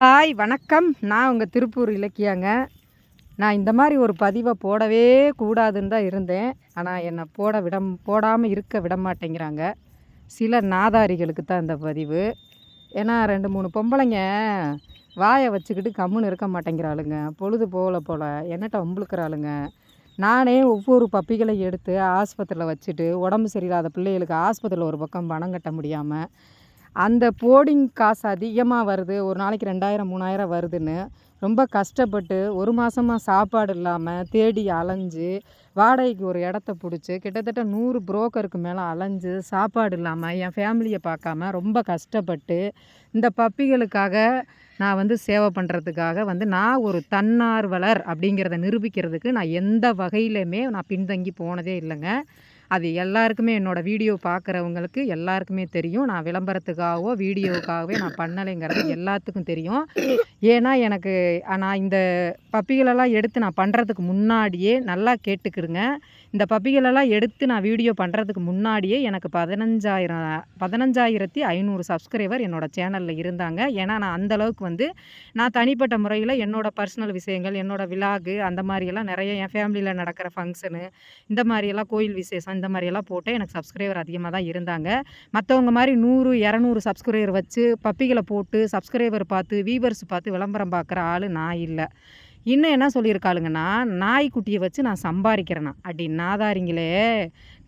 Hi வணக்கம். நான் உங்கள் திருப்பூர் இலக்கியாங்க. நான் இந்த மாதிரி ஒரு பதிவை போடவே கூடாதுன்னு தான் இருந்தேன். ஆனால் என்னை போட விட போடாமல் இருக்க விட மாட்டேங்கிறாங்க சில நாதாரிகளுக்கு தான் இந்த பதிவு. ஏன்னா ரெண்டு மூணு பொம்பளைங்க வாயை வச்சுக்கிட்டு கம்முன்னு இருக்க மாட்டேங்கிறாளுங்க. பொழுது போகல போல். என்னட்ட உம்பளுக்கிறாளுங்க நானே ஒவ்வொரு பப்பிகளை எடுத்து ஆஸ்பத்திரியில் வச்சுட்டு உடம்பு சரியில்லாத பிள்ளைகளுக்கு ஆஸ்பத்திரியில் ஒரு பக்கம் பணம் கட்ட முடியாமல் அந்த போர்டிங் காசு அதிகமாக வருது. ஒரு நாளைக்கு ரெண்டாயிரம் மூணாயிரம் வருதுன்னு ரொம்ப கஷ்டப்பட்டு ஒரு மாதமாக சாப்பாடு இல்லாமல் தேடி அலைஞ்சு வாடகைக்கு ஒரு இடத்த பிடிச்சி கிட்டத்தட்ட நூறு புரோக்கருக்கு மேலே அலைஞ்சு சாப்பாடு இல்லாமல் என் ஃபேமிலியை பார்க்காம ரொம்ப கஷ்டப்பட்டு இந்த பப்பிகளுக்காக நான் வந்து சேவை பண்ணுறதுக்காக வந்து நான் ஒரு தன்னார்வலர் அப்படிங்கிறத நிரூபிக்கிறதுக்கு நான் எந்த வகையிலுமே நான் பின்தங்கி போனதே இல்லைங்க. அது எல்லாருக்குமே என்னோடய வீடியோ பார்க்குறவங்களுக்கு எல்லாருக்குமே தெரியும். நான் விளம்பரத்துக்காகவோ வீடியோவுக்காகவே நான் பண்ணலைங்கிறது எல்லாத்துக்கும் தெரியும். ஏன்னா எனக்கு நான் இந்த பப்பிகளெல்லாம் எடுத்து நான் பண்ணுறதுக்கு முன்னாடியே நல்லா கேட்டுக்கிடுங்க. இந்த பப்பிகளெல்லாம் எடுத்து நான் வீடியோ பண்ணுறதுக்கு முன்னாடியே எனக்கு பதினஞ்சாயிரம் பதினஞ்சாயிரத்தி ஐநூறு சப்ஸ்கிரைபர் என்னோடய சேனலில் இருந்தாங்க. ஏன்னா நான் அந்தளவுக்கு வந்து நான் தனிப்பட்ட முறையில் என்னோடய பர்சனல் விஷயங்கள் என்னோடய விலாகு அந்த மாதிரியெல்லாம் நிறைய என் ஃபேமிலியில் நடக்கிற ஃபங்க்ஷனு இந்த மாதிரியெல்லாம் கோயில் விசேஷம் இந்த மாதிரியெல்லாம் போட்டு எனக்கு சப்ஸ்கிரைபர் அதிகமாக தான் இருந்தாங்க. மற்றவங்க மாதிரி நூறு இரநூறு சப்ஸ்கிரைபர் வச்சு பப்பிகளை போட்டு சப்ஸ்கிரைபர் பார்த்து வீவர்ஸ் பார்த்து விளம்பரம் பார்க்குற ஆள் நான் இல்லை. இன்னும் என்ன சொல்லியிருக்காளுங்கன்னா நாய்க்குட்டியை வச்சு நான் சம்பாதிக்கிறேன்னா அப்படி நாதாரிங்களே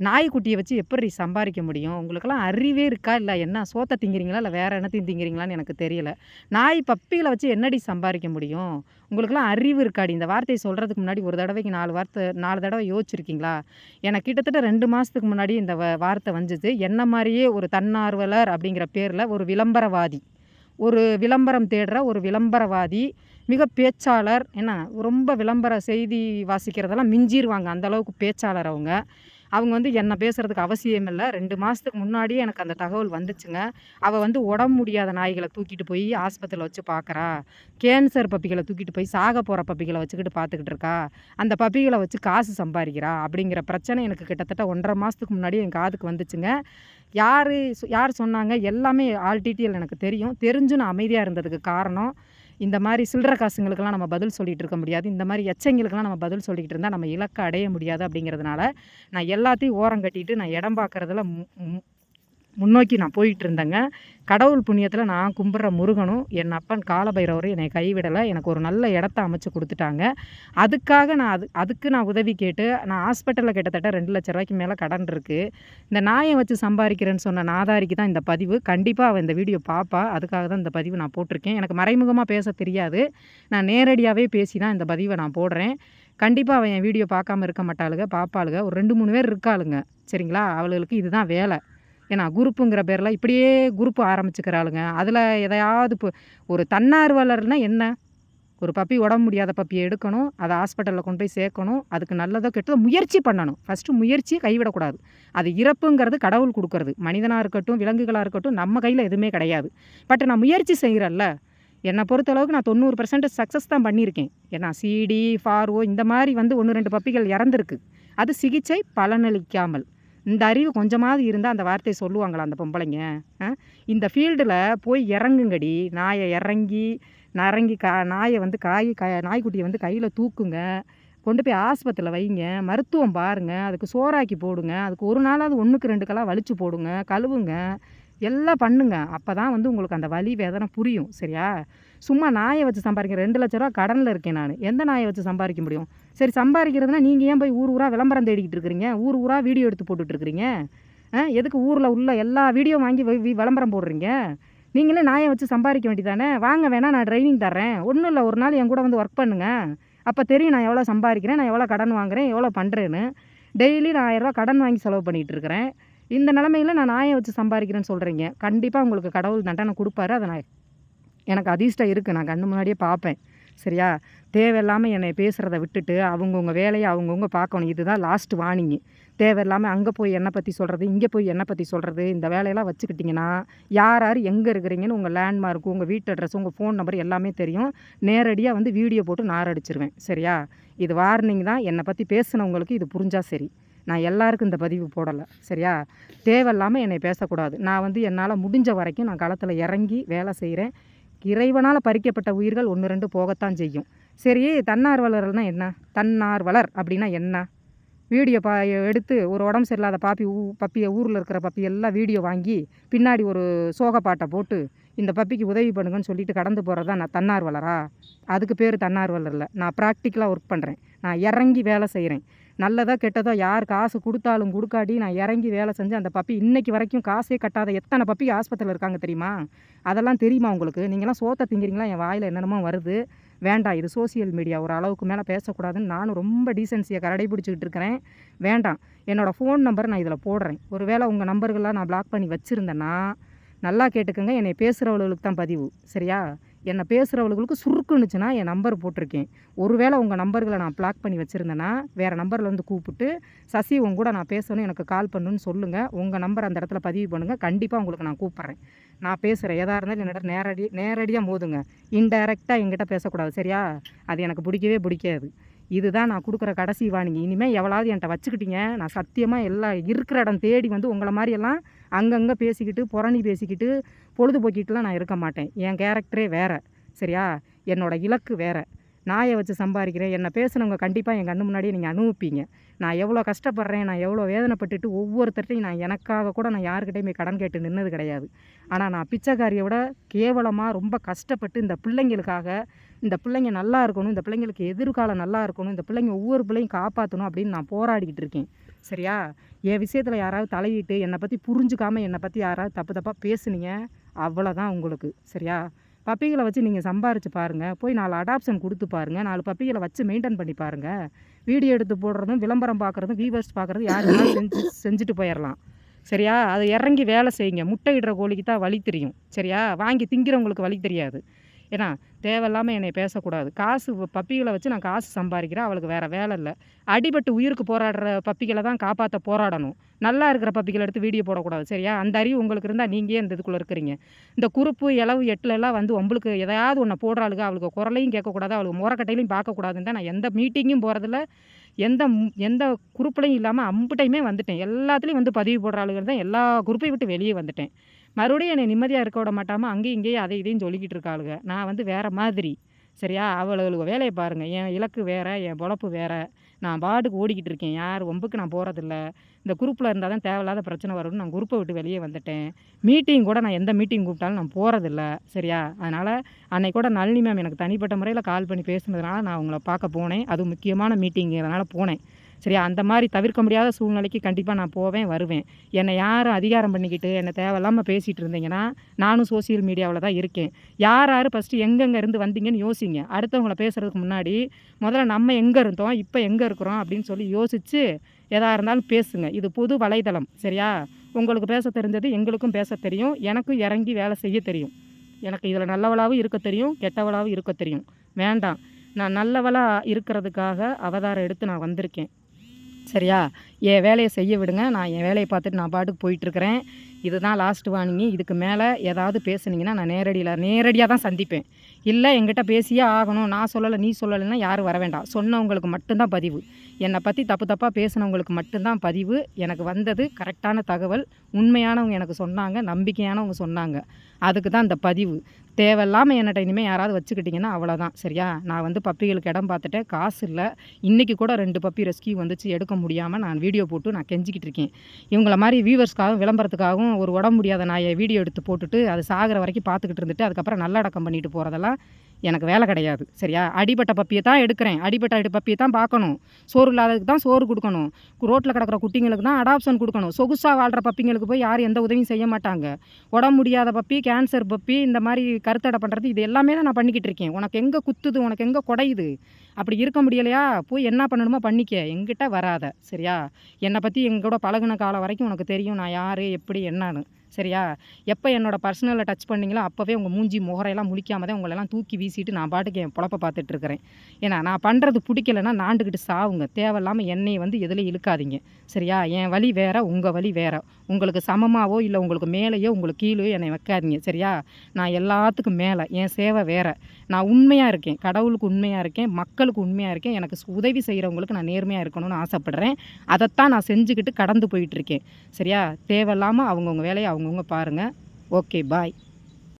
நாய்க்குட்டியை வச்சு எப்படி சம்பாதிக்க முடியும்? உங்களுக்கெல்லாம் அறிவே இருக்கா? இல்லை என்ன சோத்தை திங்கிறீங்களா? இல்லை வேறு என்னத்தையும் திங்கிறீங்களான்னு எனக்கு தெரியல. நாய் பப்பியில் வச்சு என்னடி சம்பாதிக்க முடியும்? உங்களுக்கெல்லாம் அறிவு இருக்காடி. இந்த வார்த்தையை சொல்கிறதுக்கு முன்னாடி ஒரு தடவைக்கு நாலு வார்த்தை நாலு தடவை யோசிச்சிருக்கீங்களா? எனக்கு கிட்டத்தட்ட ரெண்டு மாதத்துக்கு முன்னாடி இந்த வார்த்தை வந்துச்சு. என்ன மாதிரியே ஒரு தன்னார்வலர் அப்படிங்கிற பேரில் ஒரு விளம்பரவாதி. ஒரு விளம்பரம் தேடுற ஒரு விளம்பரவாதி. மிக பேச்சாளர் என்ன ரொம்ப விளம்பர செய்தி வாசிக்கிறதெல்லாம் மிஞ்சிருவாங்க. அந்தளவுக்கு பேச்சாளர் அவங்க. அவங்க வந்து என்ன பேசுகிறதுக்கு அவசியம் இல்லை. ரெண்டு மாதத்துக்கு முன்னாடியே எனக்கு அந்த தகவல் வந்துச்சுங்க. அவள் வந்து உடம்பு முடியாத நாய்களை தூக்கிட்டு போய் ஆஸ்பத்திரியில் வச்சு பார்க்குறா கேன்சர் பப்பிகளை தூக்கிட்டு போய் சாக போகிற பப்பிகளை வச்சுக்கிட்டு பார்த்துக்கிட்டு இருக்கா. அந்த பப்பிகளை வச்சு காசு சம்பாதிக்கிறா அப்படிங்கிற பிரச்சனை எனக்கு கிட்டத்தட்ட ஒன்றரை மாதத்துக்கு முன்னாடி என் காதுக்கு வந்துச்சுங்க. யார் யார் சொன்னாங்க? எல்லாமே ஆல் டீட்டெயில் எனக்கு தெரியும். தெரிஞ்சு நான் அமைதியாக இருந்ததுக்கு காரணம். இந்த மாதிரி சில்லற காசுங்களுக்கெல்லாம் நம்ம பதில் சொல்லிகிட்டு இருக்க முடியாது. இந்த மாதிரி எச்சங்களுக்கெல்லாம் நம்ம பதில் சொல்லிக்கிட்டு இருந்தால் நம்ம இலக்கை அடைய முடியாது அப்படிங்கிறதுனால நான் எல்லாத்தையும் ஓரம் கட்டிட்டு நான் இடம் பார்க்குறதுல முன்னோக்கி நான் போயிட்டு இருந்தேங்க கடவுள் புண்ணியத்தில் நான் கும்பிட்ற முருகனும் என் அப்பன் காலபைரவரும் என்னை கைவிடலை. எனக்கு ஒரு நல்ல இடத்த அமைச்சு கொடுத்துட்டாங்க. அதுக்காக நான் அது அதுக்கு நான் உதவி கேட்டு நான் ஹாஸ்பிட்டலில் கிட்டத்தட்ட ரெண்டு லட்ச ரூபாய்க்கு மேலே கடன் இருக்குது இந்த நாயை வச்சு சம்பாதிக்கிறேன்னு சொன்ன நாதாரிக்கு தான் இந்த பதிவு. கண்டிப்பாக அவள் இந்த வீடியோ பார்ப்பா அதுக்காக தான் இந்த பதிவு நான் போட்டிருக்கேன். எனக்கு மறைமுகமாக பேச தெரியாது. நான் நேரடியாகவே பேசி தான் இந்த பதிவை நான் போடுறேன். கண்டிப்பாக அவன் என் வீடியோ பார்க்காம இருக்க மாட்டாளுங்க பாப்பாளுங்க ஒரு ரெண்டு மூணு பேர் இருக்காளுங்க. சரிங்களா? அவளுக்கு இதுதான் வேலை. ஏன்னா குரூப்புங்கிற பேரில் இப்படியே குரூப்பு ஆரம்பிச்சுக்கிறாளுங்க. அதில் எதையாவது இப்போ ஒரு தன்னார்வலர்னால் என்ன? ஒரு பப்பி உடம்பு முடியாத பப்பியை எடுக்கணும் அதை ஹாஸ்பிட்டலில் கொண்டு போய் சேர்க்கணும் அதுக்கு நல்லதோ கெட்டதோ முயற்சி பண்ணணும். ஃபஸ்ட்டு முயற்சியை கைவிடக்கூடாது. அது இறப்புங்கிறது கடவுள் கொடுக்கறது. மனிதனாக இருக்கட்டும் விலங்குகளாக இருக்கட்டும் நம்ம கையில் எதுவுமே கிடையாது. பட் நான் முயற்சி செய்கிறல்ல என்னை பொறுத்தளவுக்கு நான் தொண்ணூறு பர்சன்ட் சக்ஸஸ் தான் பண்ணியிருக்கேன். ஏன்னா சிடி ஃபார்ஓ இந்த மாதிரி வந்து ஒன்று ரெண்டு பப்பிகள் இறந்துருக்கு. அது சிகிச்சை பலனளிக்காமல். இந்த அறிவு கொஞ்சமாவது இருந்தால் அந்த வார்த்தையை சொல்லுவாங்களா அந்த பொம்பளைங்க? இந்த ஃபீல்டில் போய் இறங்குங்கடி. நாயை இறங்கி நறங்கி கா நாயை வந்து காய் க நாய்க்குட்டியை வந்து கையில் தூக்குங்க. கொண்டு போய் ஆஸ்பத்திரியில் வைங்க. மருத்துவம் பாருங்கள் அதுக்கு சோறாக்கி போடுங்க. அதுக்கு ஒரு நாளாவது ஒன்றுக்கு ரெண்டு கலா வலிச்சு போடுங்க. கழுவுங்க. எல்லாம் பண்ணுங்க. அப்போ தான் வந்து உங்களுக்கு அந்த வலி வேதனை புரியும். சரியா? சும்மா நாயை வச்சு சம்பாதிக்கிறேன் ரெண்டு லட்ச ரூபா கடனில் இருக்கேன் நான். எந்த நாயை வச்சு சம்பாதிக்க முடியும்? சரி சம்பாதிக்கிறதுனா நீங்கள் ஏன் போய் ஊர் ஊராக விளம்பரம் தேடிக்கிட்டு இருக்கிறீங்க? ஊர் ஊராக வீடியோ எடுத்து போட்டுட்ருக்குறீங்க எதுக்கு ஊரில் உள்ள எல்லா வீடியோ வாங்கி விளம்பரம் போடுறீங்க? நீங்களே நாயை வச்சு சம்பாதிக்க வேண்டியதானே? வாங்க வேணால் நான் ட்ரைனிங் தரேன் ஒன்றும் இல்லை ஒரு நாள் என் கூட வந்து ஒர்க் பண்ணுங்கள் அப்போ தெரியும் நான் எவ்வளோ சம்பாதிக்கிறேன் நான் எவ்வளோ கடன் வாங்குறேன் எவ்வளோ பண்ணுறேன்னு டெய்லி நான் ஆயிரரூவா கடன் வாங்கி செலவு பண்ணிகிட்டு இருக்கிறேன். இந்த நிலமையில் நான் நாயை வச்சு சம்பாதிக்கிறேன்னு சொல்கிறீங்க கண்டிப்பாக உங்களுக்கு கடவுள் தண்டனை கொடுப்பாரு. அதை நான் எனக்கு அதிர்ஷ்டம் இருக்குது நான் கண்ணு முன்னாடியே பார்ப்பேன். சரியா? தேவையில்லாமல் என்னை பேசுகிறத விட்டுட்டு அவங்கவுங்க வேலையை அவங்கவுங்க பார்க்கணும். இதுதான் லாஸ்ட் வார்னிங்கு தேவையில்லாமல் அங்கே போய் என்னை பற்றி சொல்கிறது இங்கே போய் என்னை பற்றி சொல்கிறது இந்த வேலையெல்லாம் வச்சுக்கிட்டிங்கன்னா யார் யார் எங்கே இருக்கிறீங்கன்னு உங்கள் லேண்ட்மார்க்கு உங்கள் வீட்டு அட்ரஸ் உங்கள் ஃபோன் நம்பர் எல்லாமே தெரியும். நேரடியாக வந்து வீடியோ போட்டு நார் அடிச்சிருவேன் சரியா? இது வார்னிங் தான். என்னை பற்றி பேசினவங்களுக்கு இது புரிஞ்சால் சரி. நான் எல்லாருக்கும் இந்த பதிவு போடலை. சரியா? தேவையில்லாமல் என்னை பேசக்கூடாது. நான் வந்து என்னால் முடிஞ்ச வரைக்கும் நான் களத்தில் இறங்கி வேலை செய்கிறேன் இறைவனால் பறிக்கப்பட்ட உயிர்கள் ஒன்று ரெண்டு போகத்தான் செய்யும். சரி தன்னார்வலர்னால் என்ன? தன்னார்வலர் அப்படின்னா என்ன? வீடியோ பா எடுத்து ஒரு உடம்பு சரியில்லாத பாப்பி ஊ பப்பியை ஊரில் இருக்கிற பப்பி எல்லாம் வீடியோ வாங்கி பின்னாடி ஒரு சோக பாட்டை போட்டு இந்த பப்பிக்கு உதவி பண்ணுங்கன்னு சொல்லிட்டு கடந்து போகிறது தான் நான் தன்னார்வலரா? அதுக்கு பேர் தன்னார்வலர் இல்லை. நான் ப்ராக்டிக்கலாக ஒர்க் பண்ணுறேன் நான் இறங்கி வேலை செய்கிறேன் நல்லதாக கெட்டதோ யார் காசு கொடுத்தாலும் கொடுக்காட்டி நான் இறங்கி வேலை செஞ்சு அந்த பப்பி இன்றைக்கி வரைக்கும் காசே கட்டாத எத்தனை பப்பி ஆஸ்பத்திரியில் இருக்காங்க தெரியுமா? அதெல்லாம் தெரியுமா உங்களுக்கு? நீங்களாம் சோத்த திங்கிறீங்களா? என் வாயில் என்னென்னமோ வருது. வேண்டாம் இது சோசியல் மீடியா. ஒரு அளவுக்கு மேலே பேசக்கூடாதுன்னு நானும் ரொம்ப டீசென்சியை கடைபிடிச்சிக்கிட்டு இருக்கிறேன். வேண்டாம். என்னோடய ஃபோன் நம்பர் நான் இதில் போடுறேன். ஒரு வேளை உங்கள் நம்பர்கள்லாம் நான் பிளாக் பண்ணி வச்சுருந்தேன்னா நல்லா கேட்டுக்கோங்க. என்னை பேசுகிறவளுக்கு தான் பதிவு. சரியா? என்னை பேசுகிறவங்களுக்கு சுருக்குன்னுச்சுன்னா என் நம்பர் போட்டிருக்கேன். ஒருவேளை உங்கள் நம்பர்களை நான் பிளாக் பண்ணி வச்சுருந்தேன்னா வேறு நம்பர்லேருந்து கூப்பிட்டு சசி உங்க கூட நான் பேசணும் எனக்கு கால் பண்ணுன்னு சொல்லுங்கள் உங்கள் நம்பர் அந்த இடத்துல பதிவு பண்ணுங்கள் கண்டிப்பாக உங்களுக்கு நான் கூப்பிட்றேன். நான் பேசுகிறேன் எதாக இருந்தாலும் என்னோட நேரடி நேரடியாக மோதுங்க. இன்டைரக்டாக எங்கிட்ட பேசக்கூடாது. சரியா? அது எனக்கு பிடிக்கவே பிடிக்காது. இதுதான் நான் கொடுக்குற கடைசி வாணிங்க இனிமேல் எவ்வளவு என்கிட்ட வச்சுக்கிட்டீங்க. நான் சத்தியமாக எல்லாம் இருக்கிற இடம் தேடி வந்து உங்களை மாதிரியெல்லாம் அங்கங்கே பேசிக்கிட்டு புறணி பேசிக்கிட்டு பொழுதுபோக்கிட்டுலாம் நான் இருக்க மாட்டேன். என் கேரக்டரே வேறு சரியா? என்னோடய இலக்கு வேறு. நாயை வச்சு சம்பாதிக்கிறேன். என்னை பேசுனவங்க கண்டிப்பாக என் கண்ணு முன்னாடியே நீங்கள் அனுபவிப்பீங்க. நான் எவ்வளோ கஷ்டப்படுறேன் நான் எவ்வளோ வேதனைப்பட்டுட்டு ஒவ்வொருத்தர்ட்டையும் நான் எனக்காக கூட நான் யாருக்கிட்டையுமே கடன் கேட்டு நின்னது கிடையாது. ஆனால் நான் பிச்சைக்காரியை விட கேவலமாக ரொம்ப கஷ்டப்பட்டு இந்த பிள்ளைங்களுக்காக இந்த பிள்ளைங்க நல்லா இருக்கணும் இந்த பிள்ளைங்களுக்கு எதிர்காலம் நல்லா இருக்கணும் இந்த பிள்ளைங்க ஒவ்வொரு பிள்ளையும் காப்பாற்றணும் அப்படின்னு நான் போராடிக்கிட்டு இருக்கேன். சரியா? என் விஷயத்தில் யாராவது தலையிட்டு என்னை பற்றி புரிஞ்சுக்காமல் என்னை பற்றி யாராவது தப்பு தப்பாக பேசுனீங்க அவ்வளோதான் உங்களுக்கு. சரியா? பப்பிகளை வச்சு நீங்கள் சம்பாரித்து பாருங்கள் போய் நாலு அடாப்ஷன் கொடுத்து பாருங்கள் நாலு பப்பிகளை வச்சு மெயின்டைன் பண்ணி பாருங்கள் வீடியோ எடுத்து போடுறதும் விளம்பரம் பார்க்குறதும் வியூவர்ஸ் பார்க்குறது யாருன்னா வேணாலும் செஞ்சு செஞ்சுட்டு போயிடலாம் சரியா? அதை இறங்கி வேலை செய்யுங்க. முட்டை இடுற கோழிக்கு தான் வழி தெரியும். சரியா? வாங்கி திங்கிறவங்களுக்கு வழி தெரியாது. ஏன்னா தேவையில்லாமல் என்னை பேசக்கூடாது. காசு பப்பிகளை வச்சு நான் காசு சம்பாதிக்கிறேன் அவளுக்கு வேறு வேலை இல்லை. அடிபட்டு உயிருக்கு போராடுற பப்பிகளை தான் காப்பாற்ற போராடணும். நல்லா இருக்கிற பப்பிகளை எடுத்து வீடியோ போடக்கூடாது சரியா? அந்த அறிவு உங்களுக்கு இருந்தால் நீங்கள் இந்த இதுக்குள்ளே இருக்கிறீங்க. இந்த குறுப்பு இளவு எட்டுலலாம் வந்து உங்களுக்கு எதாவது ஒன்று போடுறாளுங்க அவளுக்கு குரலையும் கேட்கக்கூடாது அவளுக்கு முறக்கட்டையிலையும் பார்க்கக்கூடாதுன்னு தான் நான் எந்த மீட்டிங்கும் போகிறதில்ல எந்த எந்த குரூப்லையும் இல்லாமல் அம்புட்டையுமே வந்துட்டேன். எல்லாத்துலேயும் வந்து பதிவு போடுற ஆளுகள் தான் எல்லா குரூப்பையும் விட்டு வெளியே வந்துட்டேன். மறுபடியும் என்னை நிம்மதியாக இருக்க விட மாட்டாமல் அங்கேயும் இங்கேயும் அதை இதையும் சொல்லிக்கிட்டு இருக்காளுங்க. நான் வந்து வேறு மாதிரி. சரியா? அவளுக்கு வேலையை பாருங்கள் என் இலக்கு வேறு என் பொழப்பு வேறு. நான் பாட்டுக்கு ஓடிக்கிட்டு இருக்கேன். யார் ஒம்புக்கு நான் போகிறதில்ல இந்த குரூப்பில் இருந்தால் தான் தேவையில்லாத பிரச்சனை வரும்னு நான் குரூப்பை விட்டு வெளியே வந்துட்டேன். மீட்டிங் கூட நான் எந்த மீட்டிங் கூப்பிட்டாலும் நான் போகிறதில்ல சரியா? அதனால் அன்னைக்கு கூட நளினி மேம் எனக்கு தனிப்பட்ட முறையில் கால் பண்ணி பேசுனதுனால நான் உங்களை பார்க்க போனேன். அதுவும் முக்கியமான மீட்டிங்கிறதுனால போனேன். சரியா? அந்த மாதிரி தவிர்க்க முடியாத சூழ்நிலைக்கு கண்டிப்பாக நான் போவேன் வருவேன். என்னை யாரும் அதிகாரம் பண்ணிக்கிட்டு என்னை தேவையில்லாமல் பேசிகிட்டு இருந்தீங்கன்னா நானும் சோசியல் மீடியாவில் தான் இருக்கேன். யார் யார் ஃபஸ்ட்டு எங்கெங்கே இருந்து வந்தீங்கன்னு யோசிங்க. அடுத்தவங்கள பேசுகிறதுக்கு முன்னாடி முதல்ல நம்ம எங்கே இருந்தோம் இப்போ எங்கே இருக்கிறோம் அப்படின்னு சொல்லி யோசித்து எதாக இருந்தாலும் பேசுங்க. இது புது வலைதளம் சரியா? உங்களுக்கு பேச தெரிஞ்சது எங்களுக்கும் பேச தெரியும். எனக்கும் இறங்கி வேலை செய்ய தெரியும். எனக்கு இதில் நல்லவளாகவும் இருக்க தெரியும் கெட்டவளாகவும் இருக்க தெரியும். வேண்டாம். நான் நல்லவளாக இருக்கிறதுக்காக அவதாரம் எடுத்து நான் வந்திருக்கேன். சரியா? என் வேலையை செய்ய விடுங்க. நான் என் வேலையை பார்த்துட்டு நான் பாட்டுக்கு போயிட்டுருக்கிறேன். இதுதான் லாஸ்ட் வார்னிங்கு இதுக்கு மேலே ஏதாவது பேசுனீங்கன்னா நான் நேரடியில் நேரடியாக தான் சந்திப்பேன். இல்லை என்கிட்ட பேசியே ஆகணும். நான் சொல்லலை நீ சொல்லலைன்னா யாரும் வர வேண்டாம். சொன்னவங்களுக்கு மட்டும்தான் பதிவு. என்னை பற்றி தப்பு தப்பாக பேசினவங்களுக்கு மட்டும்தான் பதிவு. எனக்கு வந்தது கரெக்டான தகவல். உண்மையானவங்க எனக்கு சொன்னாங்க நம்பிக்கையானவங்க சொன்னாங்க. அதுக்கு தான் இந்த பதிவு. தேவையில்லாமல் என்னட்ட இனிமேல் யாராவது வச்சுக்கிட்டிங்கன்னா அவ்வளோதான் சரியா? நான் வந்து பப்பிகளுக்கு இடம் பார்த்துட்டேன் காசு இல்லை. இன்றைக்கி கூட ரெண்டு பப்பி ரெஸ்கியூ வந்துச்சு எடுக்க முடியாமல் நான் வீடியோ போட்டு நான் கெஞ்சிக்கிட்டு இருக்கேன். இவங்கள மாதிரி வியூவர்ஸ்க்காகவும் விளம்பரத்துக்காகவும் ஒரு உடம்பு முடியாத நாயை வீடியோ எடுத்து போட்டுட்டு அது சாகிற வரைக்கும் பார்த்துக்கிட்டு இருந்துட்டு அதுக்கப்புறம் நல்லடக்கம் பண்ணிட்டு போகிறதெல்லாம் எனக்கு வேலை கிடையாது. சரியா? அடிபட்ட பப்பியை தான் எடுக்கிறேன். அடிபட்ட அடி பப்பியை தான் பார்க்கணும். சோறு இல்லாததுக்கு தான் சோறு கொடுக்கணும். ரோட்டில் கிடக்கிற குட்டிங்களுக்கு தான் அடாப்ஷன் கொடுக்கணும். சொகுசாக வாழ்கிற பப்பிங்களுக்கு போய் யாரும் எந்த உதவியும் செய்ய மாட்டாங்க. உடம்பு முடியாத பப்பி கேன்சர் பப்பி இந்த மாதிரி கருத்தடை பண்ணுறது இது எல்லாமே தான் நான் பண்ணிக்கிட்டு இருக்கேன். உனக்கு எங்கே குத்துது? உனக்கு எங்கே குடையுது? அப்படி இருக்க முடியலையா? போய் என்ன பண்ணணுமோ பண்ணிக்க. எங்கிட்ட வராத. சரியா? என்னை பற்றி எங்கூட பழகின பழகுன காலம் வரைக்கும் உனக்கு தெரியும். நான் யார்? எப்படி? என்னன்னு. சரியா? எப்போ என்னோட பர்சனலை டச் பண்ணீங்களோ அப்போவே உங்கள் மூஞ்சி முகரையெல்லாம் முழிக்காம தான் உங்களெல்லாம் தூக்கி வீசிட்டு நான் பாட்டுக்கு என் பொழப்ப பார்த்துட்டு இருக்கிறேன் ஏன்னா நான் பண்ணுறது பிடிக்கலன்னா நாண்டுக்கிட்டு சாவுங்க. தேவையில்லாமல் என்னையை வந்து எதில் இழுக்காதீங்க. சரியா? என் வழி வேற உங்கள் வழி வேற. உங்களுக்கு சமமாகவோ இல்லை உங்களுக்கு மேலேயோ உங்களுக்கு கீழேயோ என்னை வைக்காதீங்க. சரியா? நான் எல்லாத்துக்கும் மேலே என் சேவை வேற. நான் உண்மையாக இருக்கேன். கடவுளுக்கு உண்மையாக இருக்கேன். மக்களுக்கு உண்மையாக இருக்கேன். எனக்கு உதவி செய்கிறவங்களுக்கு நான் நேர்மையாக இருக்கணும்னு ஆசைப்படுறேன். அதைத்தான் நான் செஞ்சுக்கிட்டு கடந்து போயிட்டுருக்கேன் சரியா? தேவையில்லாமல் அவங்கவுங்க வேலையை அவங்கவுங்க பாருங்கள் ஓகே பாய்